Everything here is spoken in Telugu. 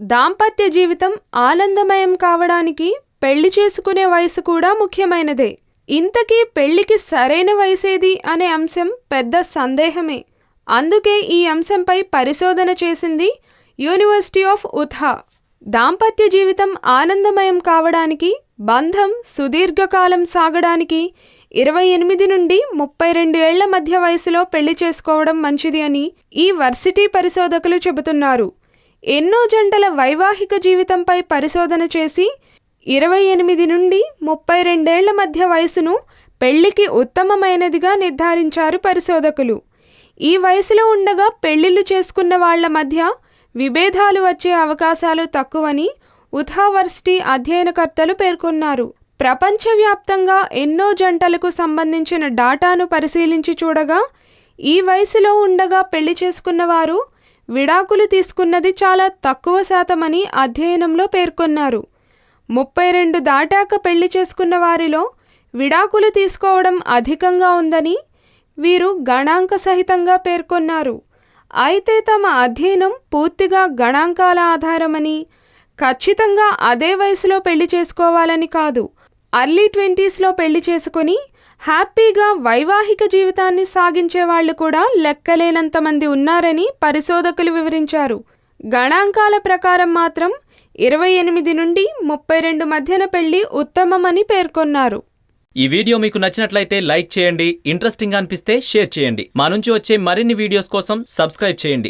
దాంపత్య జీవితం ఆనందమయం కావడానికి పెళ్ళి చేసుకునే వయసు కూడా ముఖ్యమైనదే. ఇంతకీ పెళ్ళికి సరైన వయసేది అనే అంశం పెద్ద సందేహమే. అందుకే ఈ అంశంపై పరిశోధన చేసింది యూనివర్సిటీ ఆఫ్ ఉథా. దాంపత్య జీవితం ఆనందమయం కావడానికి బంధం సుదీర్ఘకాలం సాగడానికి ఇరవై ఎనిమిది నుండి ముప్పై రెండు ఏళ్ళ మధ్య వయసులో పెళ్ళి చేసుకోవడం మంచిది అని ఈ వర్సిటీ పరిశోధకులు చెబుతున్నారు. ఎన్నో జంటల వైవాహిక జీవితంపై పరిశోధన చేసి ఇరవై ఎనిమిది నుండి ముప్పై రెండేళ్ళ మధ్య వయసును పెళ్ళికి ఉత్తమమైనదిగా నిర్ధారించారు పరిశోధకులు. ఈ వయసులో ఉండగా పెళ్ళిళ్ళు చేసుకున్న వాళ్ళ మధ్య విభేదాలు వచ్చే అవకాశాలు తక్కువని ఉథావర్సిటీ అధ్యయనకర్తలు పేర్కొన్నారు. ప్రపంచవ్యాప్తంగా ఎన్నో జంటలకు సంబంధించిన డాటాను పరిశీలించి చూడగా ఈ వయసులో ఉండగా పెళ్ళి చేసుకున్న వారు విడాకులు తీసుకున్నది చాలా తక్కువ శాతమని అధ్యయనంలో పేర్కొన్నారు. ముప్పై రెండు దాటాక పెళ్ళి చేసుకున్న వారిలో విడాకులు తీసుకోవడం అధికంగా ఉందని వీరు గణాంక సహితంగా పేర్కొన్నారు. అయితే తమ అధ్యయనం పూర్తిగా గణాంకాల ఆధారమని ఖచ్చితంగా అదే వయసులో పెళ్ళి చేసుకోవాలని కాదు. అర్లీ ట్వంటీస్లో పెళ్ళి చేసుకుని హ్యాపీగా వైవాహిక జీవితాన్ని సాగించే వాళ్ళు కూడా లెక్కలేనంత మంది ఉన్నారని పరిశోధకులు వివరించారు. గణాంకాల ప్రకారం మాత్రం ఇరవై ఎనిమిది నుండి ముప్పై రెండు మధ్యన పెళ్ళి ఉత్తమమని పేర్కొన్నారు. ఈ వీడియో మీకు నచ్చినట్లయితే లైక్ చేయండి ఇంట్రెస్టింగ్ అనిపిస్తే షేర్ చేయండి. మా నుంచి వచ్చే మరిన్ని వీడియోస్ కోసం సబ్స్క్రైబ్ చేయండి.